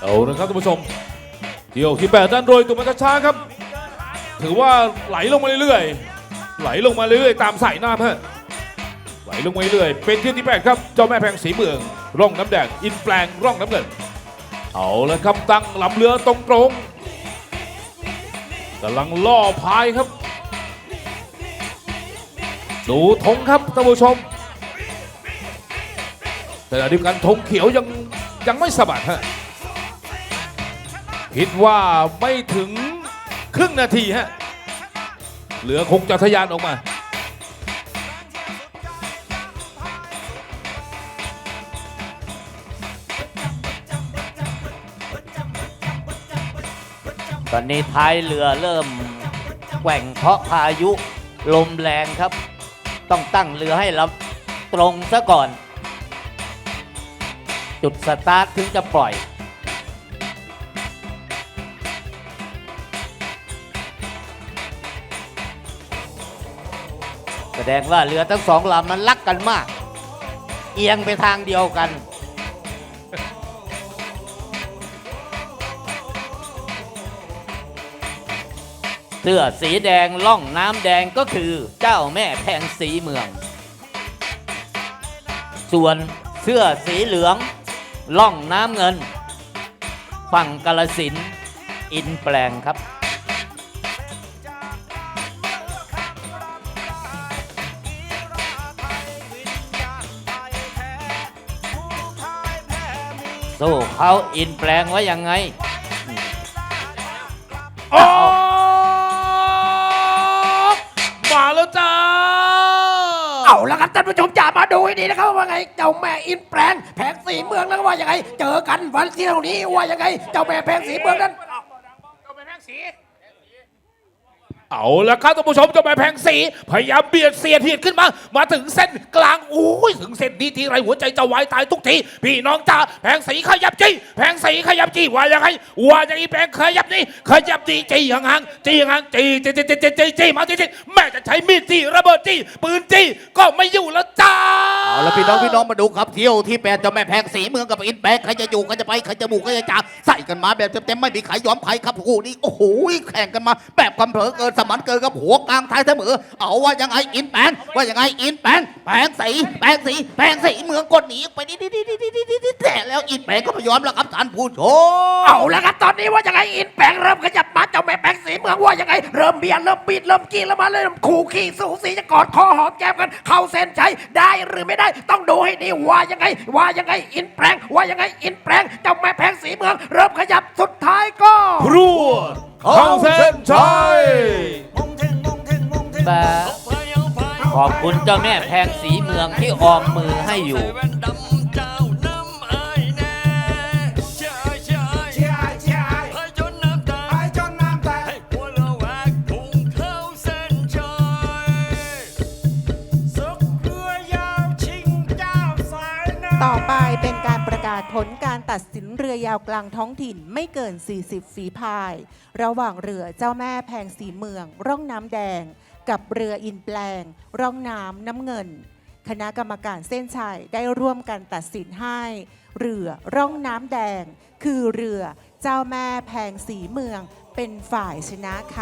เอาละครับท่านผู้ชมเที่ยวที่แปดด้านโดยตุมันช้าครับ ถือว่าไหลลงมาเรื่อยๆไหลลงมาเรื่อยๆตามสายน้ำฮะไหลลงมาเรื่อยๆเป็นเที่ที่แปดครับเจ้าแม่แพงสีเมือง ร่องน้ำแดงอินแปลงร่องน้ำเงินเอาละครับตั้งลำเรือตรงๆกำลังล่อพายครับ ดูธงครับท่านผู้ชม แต่เดียวกันธงเขียวยังยังไม่สะบัดฮะ คิดว่าไม่ถึงครึ่งนาทีฮะ เหลือคงจะทะยานออกมาตอนนี้ท้ายเรือเริ่มแกว่งเพราะพายุลมแรงครับ ต้องตั้งเรือให้ลำตรงซะก่อน จุดสตาร์ทถึงจะปล่อย แสดงว่าเรือทั้งสองลำมันรักกันมาก เอียงไปทางเดียวกัน เสื้อสีแดงล่องน้ำแดงก็คือเจ้าแม่แพงสีเมือง ส่วนเสื้อสีเหลือง ล่องน้ำเงิน ฝั่งกาลสินอินแปลงครับ สู้เขาอินแปลงไว้ยังไง ออกมาแล้วจ้า เอาละครับท่านผู้ชมจ๋ามาดูให้ดีนะครับว่าไง เจ้าแม่อินแปลงแผงสีเมืองแล้วก็ว่ายังไง เจอกันวันที่เท่านี้ว่ายังไง เจ้าแม่แผงสีเมืองนั้น เเอาละครับท่านผู้ชมเจะไปแพงสีพยายามเบียดเสียดเหียดขึ้นมา มาถึงเส้นกลางโอ้ยถึงเส้นนี้ทีไรหัวใจจะวายตายทุกทีพี่น้องจ้าแพงสีขยับจี้แพงสีขยับจี้ว่ายังไงว่าอย่างนี้แพงขยับนี่ขยับจี้จี้ห่างจี้ห่างๆจี้จี้จี้จี้จี้จี้จี้มาจี้จี้แม่จะใช้มีดจี้ระเบิดจี้ปืนจี้ก็ไม่อยู่แล้วจ้า เอาละพี่น้องพี่น้องมาดูครับเที่ยวที่แปดจะาแม่แพงสีเมืองกับอินแบงใครจะอยู่ใครจะไปใครจะบุกใครจะจ่าใส่กันมาแบบเต็มๆไม่มีใครยอมใครครับคู่นี่โอ้โหแข่งกันมา แบบความเผลอเกินสมันเกินกับหัวกลางท้ายเสมอ เอาว่ายังไงอินแบงว่ายังไงอินแบงแพงสีแพงสีแพงสีเมืองกดหนีไปนี่นี่นี่นี่นี่นี่แต่แล้วอินแบงก็ไม่ยอมแล้วครับท่านผู้ชมเอาละครับตอนนี้ว่ายังไงอินแบงเริ่มขยับมาเจ้าแม่แพง สีเมืองว่ายังไง เริ่มเบียดเริ่มบีดเริ่มกี้แล้วมาเริ่มขู่ขี่สูสีจะกอดคอหอมแก้มกัน เข้าเส้นชัยได้หรือไม่ได้ ต้องดูให้ดีว่ายังไง ว่ายังไงอินแปลงว่ายังไงอินแปลงเจ้าแม่แผงสีเมือง เริ่มขยับสุดท้ายก็พรวดเข้าเส้นชัยแต่ขอบคุณเจ้าแม่แพงสีเมืองที่ออมมือให้อยู่ ต่อไปเป็นการประกาศผลการตัดสินเรือยาวกลางท้องถิ่นไม่เกิน 40 ฝีพาย ระหว่างเรือเจ้าแม่แพงสีเมือง ร่องน้ำแดง กับเรืออินแปลง ร่องน้ำน้ำเงิน คณะกรรมการเส้นชัยได้ร่วมกันตัดสินให้ เรือร่องน้ำแดง คือเรือเจ้าแม่แพงสีเมืองเป็นฝ่ายชนะค่ะ